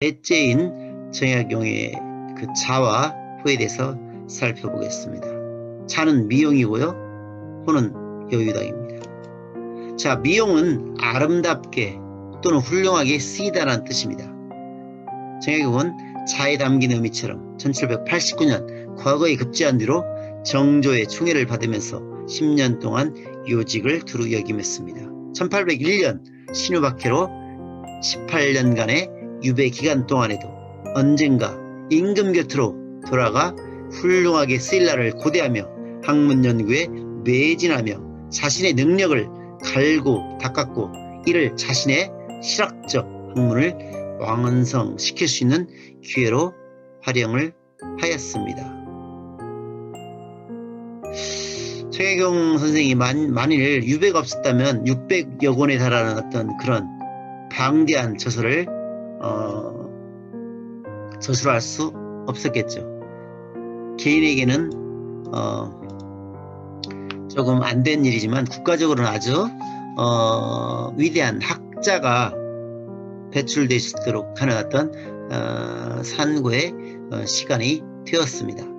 넷째인 정약용의 그 자와 호에 대해서 살펴보겠습니다. 자는 미용이고요. 호는 여유당입니다. 자, 미용은 아름답게 또는 훌륭하게 쓰이다라는 뜻입니다. 정약용은 자에 담긴 의미처럼 1789년 과거에 급제한 뒤로 정조의 총애를 받으면서 10년 동안 요직을 두루 역임했습니다. 1801년 신유박해로 18년간의 유배 기간 동안에도 언젠가 임금 곁으로 돌아가 훌륭하게 쓰일 날을 고대하며 학문 연구에 매진하며 자신의 능력을 갈고 닦았고 이를 자신의 실학적 학문을 완성시킬 수 있는 기회로 활용을 하였습니다. 최혜경 선생이 만, 만일 유배가 없었다면 600여 권에 달하는 어떤 그런 방대한 저서를 어, 저술할 수 없었겠죠. 개인에게는 어, 조금 안 된 일이지만 국가적으로는 아주 어, 위대한 학자가 배출될 수 있도록 하는 어떤 어, 산고의 어, 시간이 되었습니다.